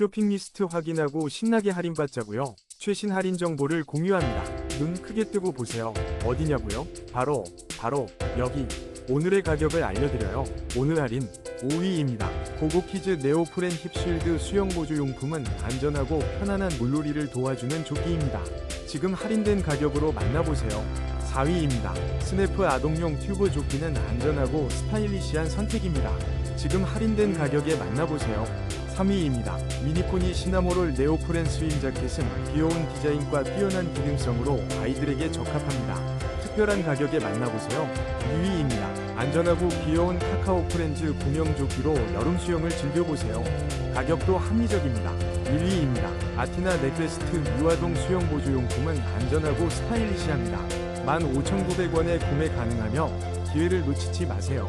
쇼핑 리스트 확인하고 신나게 할인받자고요. 최신 할인 정보를 공유합니다. 눈 크게 뜨고 보세요. 어디냐고요? 바로 바로 여기. 오늘의 가격을 알려드려요. 오늘 할인 5위입니다. 고고키즈 네오프렌 힙쉴드 수영 보조 용품은 안전하고 편안한 물놀이를 도와주는 조끼입니다. 지금 할인된 가격으로 만나보세요. 4위입니다. 스냅프 아동용 튜브 조끼는 안전하고 스타일리시한 선택입니다. 지금 할인된 가격에 만나보세요. 3위입니다. 미니코니 시나모롤 네오프렌 스윙 자켓은 귀여운 디자인과 뛰어난 기능성으로 아이들에게 적합합니다. 특별한 가격에 만나보세요. 2위입니다. 안전하고 귀여운 카카오 프렌즈 구명 조끼로 여름 수영을 즐겨보세요. 가격도 합리적입니다. 1위입니다. 아티나 넥레스트 유아동 수영 보조용품은 안전하고 스타일리시합니다. 15,900원에 구매 가능하며 기회를 놓치지 마세요.